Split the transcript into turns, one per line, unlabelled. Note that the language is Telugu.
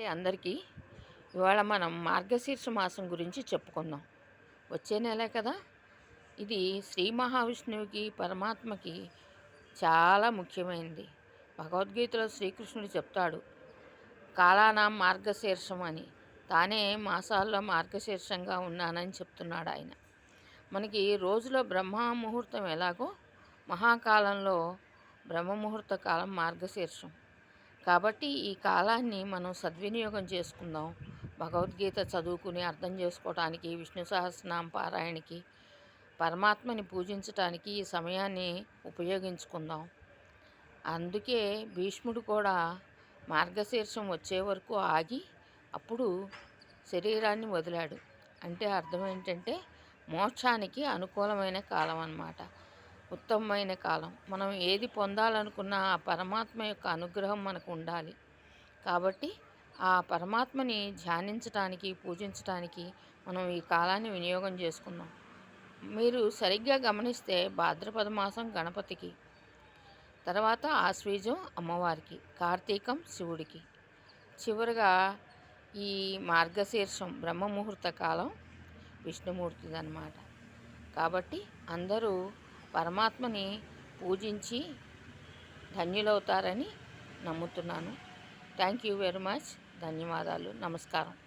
నమస్తే అందరికీ. ఇవాళ మనం మార్గశీర్ష మాసం గురించి చెప్పుకుందాం. వచ్చే నెలే కదా? ఇది శ్రీ మహావిష్ణువుకి పరమాత్మకి చాలా ముఖ్యమైనది. భగవద్గీతలో శ్రీకృష్ణుడు చెప్తాడు కాలానాం మార్గశీర్షం అని. తానే మాసాల్లో మార్గశీర్షంగా ఉన్నానని చెప్తున్నాడు ఆయన. మనకి రోజులో బ్రహ్మ ముహూర్తం ఎలాగో? మహాకాలంలో బ్రహ్మముహూర్త కాలం మార్గశీర్షం. కాబట్టి ఈ కాలాన్ని మనం సద్వినియోగం చేసుకుందాం. భగవద్గీత చదువుకుని అర్థం చేసుకోవటానికి విష్ణు సహస్రనామ పారాయణకి పరమాత్మని పూజించటానికి ఈ సమయాన్ని ఉపయోగించుకుందాం. అందుకే భీష్ముడు కూడా మార్గశీర్షం వచ్చే వరకు ఆగి అప్పుడు శరీరాన్ని వదిలాడు. అంటే అర్థం ఏంటంటే మోక్షానికి అనుకూలమైన కాలం అన్నమాట ఉత్తమమైన కాలం. మనం ఏది పొందాలనుకున్నా ఆ పరమాత్మ యొక్క అనుగ్రహం మనకు ఉండాలి. కాబట్టి ఆ పరమాత్మని ధ్యానించటానికి పూజించటానికి మనం ఈ కాలాన్ని వినియోగం చేసుకుందాం. మీరు సరిగ్గా గమనిస్తే భాద్రపద మాసం గణపతికి తర్వాత ఆశ్వీజం అమ్మవారికి కార్తీకం శివుడికి. చివరిగా ఈ మార్గశీర్షం బ్రహ్మముహూర్త కాలం విష్ణుమూర్తిది అన్నమాట కాబట్టి అందరూ పరమాత్మని పూజించి ధన్యులవుతారని నమ్ముతున్నాను. Thank you very much. ధన్యవాదాలు. నమస్కారం.